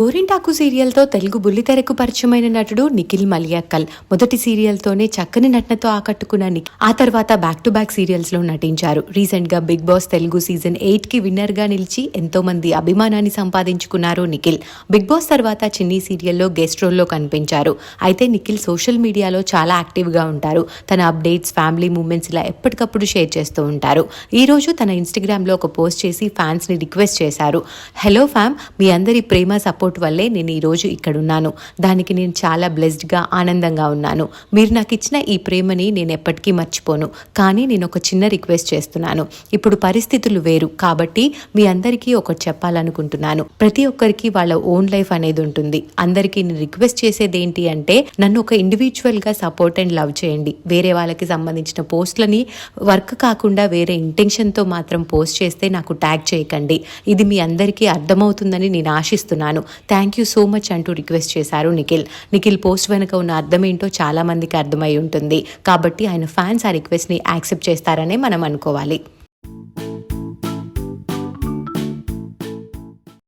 గోరింటాకు సీరియల్తో తెలుగు బుల్లితెరకు పరిచయమైన నటుడు నిఖిల్ మలియాక్కల్ మొదటి సీరియల్తోనే చక్కని నటనతో ఆకట్టుకున్న నిఖిల్. ఆ తర్వాత బ్యాక్ టు బ్యాక్ సీరియల్స్లో నటించారు. రీసెంట్గా బిగ్ బాస్ తెలుగు సీజన్ ఎయిట్కి విన్నర్గా నిలిచి ఎంతో మంది అభిమానాన్ని సంపాదించుకున్నారు నిఖిల్. బిగ్ బాస్ తర్వాత చిన్ని సీరియల్లో గెస్ట్ రోల్లో కనిపించారు. అయితే నిఖిల్ సోషల్ మీడియాలో చాలా యాక్టివ్గా ఉంటారు. తన అప్డేట్స్ ఫ్యామిలీ మూమెంట్స్ ఇలా ఎప్పటికప్పుడు షేర్ చేస్తూ ఉంటారు. ఈ రోజు తన ఇన్స్టాగ్రామ్లో ఒక పోస్ట్ చేసి ఫ్యాన్స్ని రిక్వెస్ట్ చేశారు. హలో ఫ్యామ్ మీ అందరి ప్రేమ సపోర్ట్ వల్లే నేను ఈ రోజు ఇక్కడ ఉన్నాను దానికి నేను చాలా బ్లెస్డ్గా ఆనందంగా ఉన్నాను. మీరు నాకు ఇచ్చిన ఈ ప్రేమని నేను ఎప్పటికీ మర్చిపోను. కానీ నేను ఒక చిన్న రిక్వెస్ట్ చేస్తున్నాను. ఇప్పుడు పరిస్థితులు వేరు. కాబట్టి మీ అందరికీ ఒకటి చెప్పాలనుకుంటున్నాను. ప్రతి ఒక్కరికి వాళ్ళ ఓన్ లైఫ్ అనేది ఉంటుంది. అందరికీ నేను రిక్వెస్ట్ చేసేది ఏంటి అంటే నన్ను ఒక ఇండివిజువల్గా సపోర్ట్ అండ్ లవ్ చేయండి. వేరే వాళ్ళకి సంబంధించిన పోస్ట్లని వర్క్ కాకుండా వేరే ఇంటెన్షన్తో మాత్రం పోస్ట్ చేస్తే నాకు ట్యాగ్ చేయకండి. ఇది మీ అందరికీ అర్థమవుతుందని నేను ఆశిస్తున్నాను. థ్యాంక్ యూ సో మచ్ అంటూ రిక్వెస్ట్ చేశారు నిఖిల్. నిఖిల్ పోస్ట్ వెనుక ఉన్న అర్థం ఏంటో చాలా మందికి అర్థమై ఉంటుంది. కాబట్టి ఆయన ఫ్యాన్స్ ఆ రిక్వెస్ట్ని యాక్సెప్ట్ చేస్తారనే మనం అనుకోవాలి.